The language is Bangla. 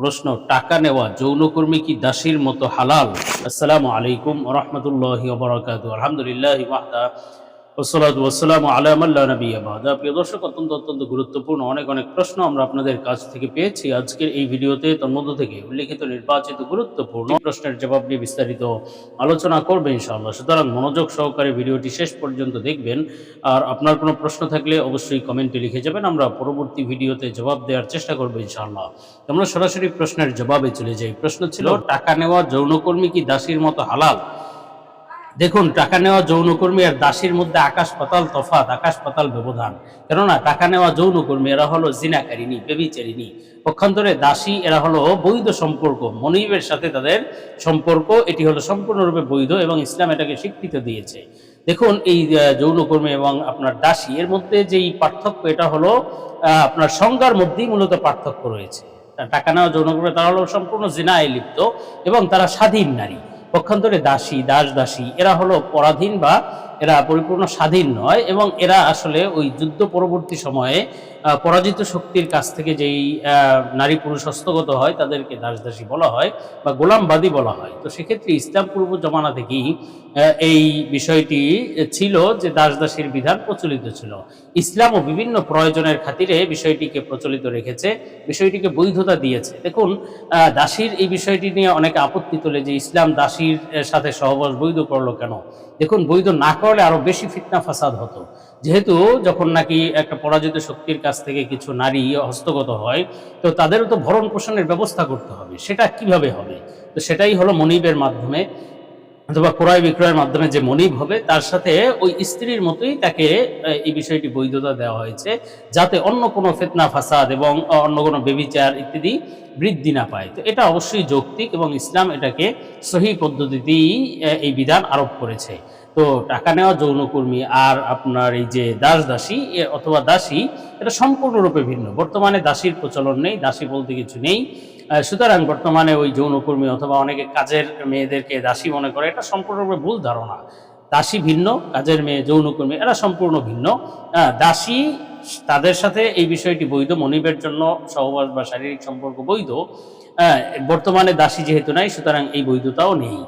প্রশ্ন টাকা নেওয়া যৌনকর্মী কি দাসীর মতো হালাল? আসসালামু আলাইকুম রহমতুল্লাহ আলহামদুলিল্লাহ ওয়াহদা ওসলাত ওসালাম আলামাল্লা নবী আবাদা প্রিয় দর্শক, অত্যন্ত গুরুত্বপূর্ণ অনেক অনেক প্রশ্ন আমরা আপনাদের কাছ থেকে পেয়েছি। আজকের এই ভিডিওতে তন্মধ্য থেকে উল্লেখিত নির্বাচিত গুরুত্বপূর্ণ প্রশ্নের জবাব বিস্তারিত আলোচনা করবে ইনশাআল্লাহ। সুতরাং মনোযোগ সহকারে ভিডিওটি শেষ পর্যন্ত দেখবেন। আর আপনার কোনো প্রশ্ন থাকলে অবশ্যই কমেন্টে লিখে যাবেন। আমরা পরবর্তী ভিডিওতে জবাব দেওয়ার চেষ্টা করব ইনশাআল্লাহ। আমরা সরাসরি প্রশ্নের জবাবে চলে যাই। প্রশ্ন ছিল, টাকা নেওয়া যৌনকর্মী কি দাসীর মতো হালাল? দেখুন, টাকা নেওয়া যৌনকর্মী আর দাসীর মধ্যে আকাশ পাতাল তফাত, আকাশ পাতাল ব্যবধান। কেননা, টাকা নেওয়া যৌনকর্মী, এরা হলো জিনাকারিনী বেবিচারিনী পক্ষান্তরে দাসী, এরা হলো বৈধ সম্পর্ক, মনিবের সাথে তাদের সম্পর্ক, এটি হলো সম্পূর্ণরূপে বৈধ এবং ইসলাম এটাকে স্বীকৃত দিয়েছে। দেখুন, এই যৌনকর্মী এবং আপনার দাসী, এর মধ্যে যেই পার্থক্য, এটা হলো আপনার সংজ্ঞার মধ্যেই মূলত পার্থক্য রয়েছে। টাকা নেওয়া যৌনকর্মী, তারা হলো সম্পূর্ণ জিনায় লিপ্ত এবং তারা স্বাধীন নারী। পক্ষান্তরে দাসী দাস দাসী এরা হলো পরাধীন বা এরা পরিপূর্ণ স্বাধীন নয় এবং এরা আসলে ওই যুদ্ধ পরবর্তী সময়ে পরাজিত শক্তির কাছ থেকে যেই নারী পুরুষ হস্তগত হয় তাদেরকে দাস দাসী বলা হয় বা গোলামবাদী বলা হয়। তো সেক্ষেত্রে ইসলাম পূর্ব জমানা থেকেই এই বিষয়টি ছিল যে দাস দাসীর বিধান প্রচলিত ছিল। ইসলামও বিভিন্ন প্রয়োজনের খাতিরে বিষয়টিকে প্রচলিত রেখেছে, বিষয়টিকে বৈধতা দিয়েছে। দেখুন দাসীর এই বিষয়টি নিয়ে অনেকে আপত্তি তোলে যে ইসলাম দাসীর সাথে সহবাস বৈধ করল কেন? দেখুন, বৈধ না করলে আরও বেশি ফিতনা ফাসাদ হতো। যেহেতু যখন নাকি একটা পরাজিত শক্তির কাছ থেকে কিছু নারী হস্তগত হয়, তো তাদেরও তো ভরণ পোষণের ব্যবস্থা করতে হবে। সেটা কীভাবে হবে? তো সেটাই হলো মনিবের মাধ্যমে অথবা ক্রয় বিক্রয়ের মাধ্যমে যে মনিব হবে, তার সাথে ওই স্ত্রীর মতোই তাকে এই বিষয়টি বৈধতা দেওয়া হয়েছে, যাতে অন্য কোনো ফেতনা ফাসাদ এবং অন্য কোনো বেবিচার ইত্যাদি বৃদ্ধি না পায়। তো এটা অবশ্যই যৌক্তিক এবং ইসলাম এটাকে সহি পদ্ধতিতেই এই বিধান আরোপ করেছে। তো টাকা নেওয়া যৌনকর্মী আর আপনার এই যে দাস দাসী অথবা দাসী, এটা সম্পূর্ণরূপে ভিন্ন। বর্তমানে দাসীর প্রচলন নেই, দাসী বলতে কিছু নেই। সুতরাং বর্তমানে ওই যৌনকর্মী অথবা অনেকে কাজের মেয়েদেরকে দাসী মনে করে, এটা সম্পূর্ণরূপে ভুল ধারণা। দাসী ভিন্ন, কাজের মেয়ে, যৌনকর্মী, এরা সম্পূর্ণ ভিন্ন। দাসী তাদের সাথে এই বিষয়টি বৈধ, মনিবের জন্য সহবাস বা শারীরিক সম্পর্ক বৈধ। বর্তমানে দাসী যেহেতু নাই, সুতরাং এই বৈধতাও নেই।